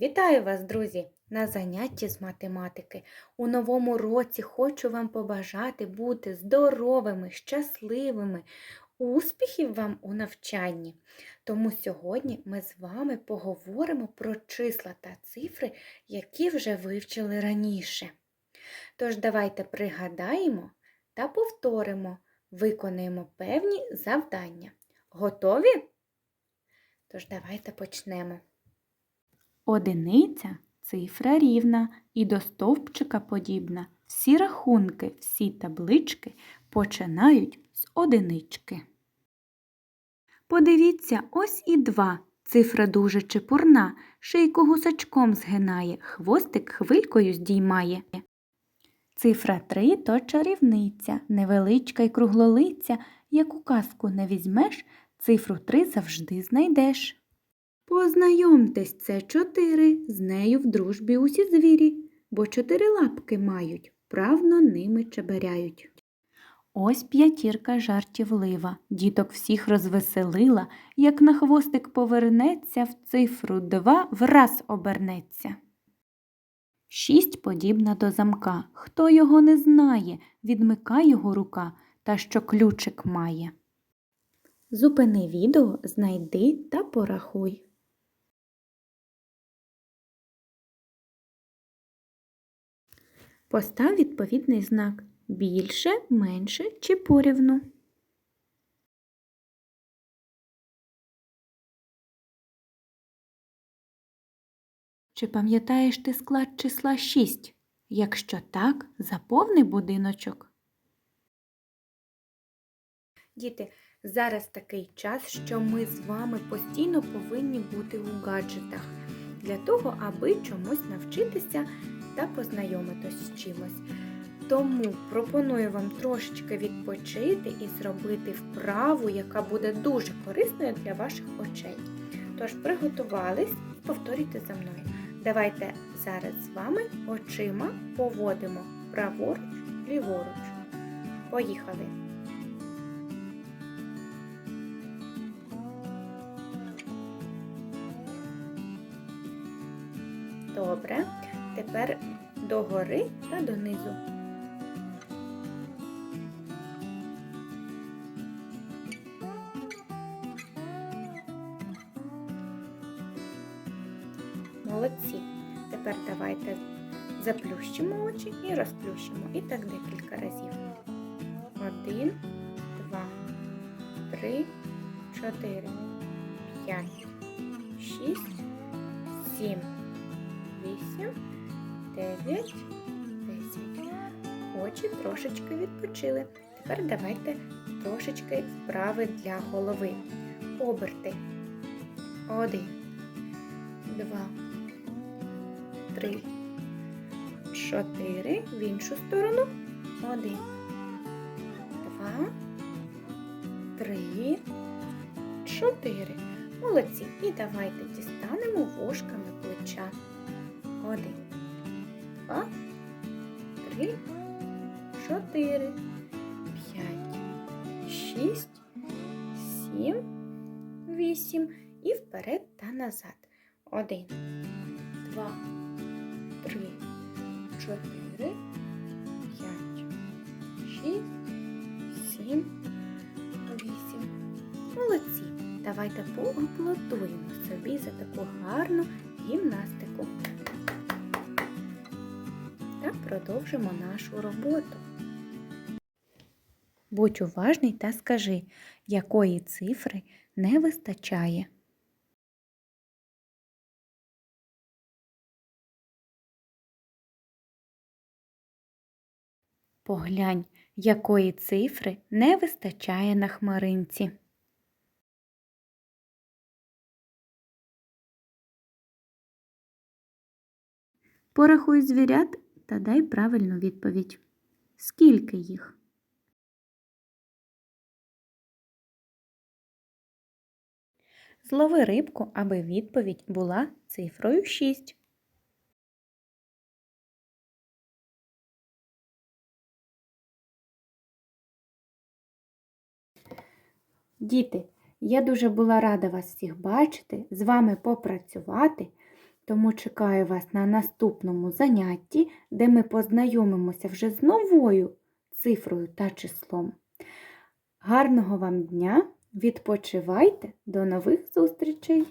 Вітаю вас, друзі, на занятті з математики. У новому році хочу вам побажати бути здоровими, щасливими, успіхів вам у навчанні. Тому сьогодні ми з вами поговоримо про числа та цифри, які вже вивчили раніше. Тож давайте пригадаємо та повторимо, виконаємо певні завдання. Готові? Тож давайте почнемо. Одиниця цифра рівна і до стовпчика подібна. Всі рахунки, всі таблички починають з одинички. Подивіться, ось і два. Цифра дуже чепурна, шийку гусачком згинає, хвостик хвилькою здіймає. Цифра три то чарівниця, невеличка й круглолиця, яку казку не візьмеш, цифру три завжди знайдеш. Познайомтесь, це чотири, з нею в дружбі усі звірі, бо чотири лапки мають, правно ними чеберяють. Ось п'ятірка жартівлива, діток всіх розвеселила, як на хвостик повернеться, в цифру два враз обернеться. Шість подібна до замка. Хто його не знає, відмикай його рука, та що ключик має. Зупини відео, знайди та порахуй. Постав відповідний знак більше, менше чи порівну. Чи пам'ятаєш ти склад числа 6? Якщо так, заповни будиночок. Діти, зараз такий час, що ми з вами постійно повинні бути у гаджетах для того, аби чомусь навчитися та познайомитись з чимось. Тому пропоную вам трошечки відпочити і зробити вправу, яка буде дуже корисною для ваших очей. Тож приготувались повторюйте за мною. Давайте зараз з вами очима поводимо праворуч, ліворуч. Поїхали! Добре. Тепер догори та донизу. Молодці. Тепер давайте заплющимо очі і розплющимо. І так декілька разів. Один, два, три, чотири, п'ять, шість, сім, вісім, дев'ять, десять. Очі трошечки відпочили. Тепер давайте трошечки вправи для голови. Оберти. Один, два, три, чотири. В іншу сторону. Один, два, три, чотири. Молодці. І давайте дістанемо вушками плеча. Один, два, три, чотири, п'ять, шість, сім, вісім. І вперед та назад. Один, два, три, чотири, п'ять, шість, сім, вісім. Молодці. Давайте поаплодуємо собі за таку гарну гімнастику. Та продовжимо нашу роботу. Будь уважний та скажи, якої цифри не вистачає. Поглянь, якої цифри не вистачає на хмаринці. Порахуй звірят та дай правильну відповідь. Скільки їх? Злови рибку, аби відповідь була цифрою 6. Діти, я дуже була рада вас всіх бачити, з вами попрацювати. Тому чекаю вас на наступному занятті, де ми познайомимося вже з новою цифрою та числом. Гарного вам дня! Відпочивайте, до нових зустрічей!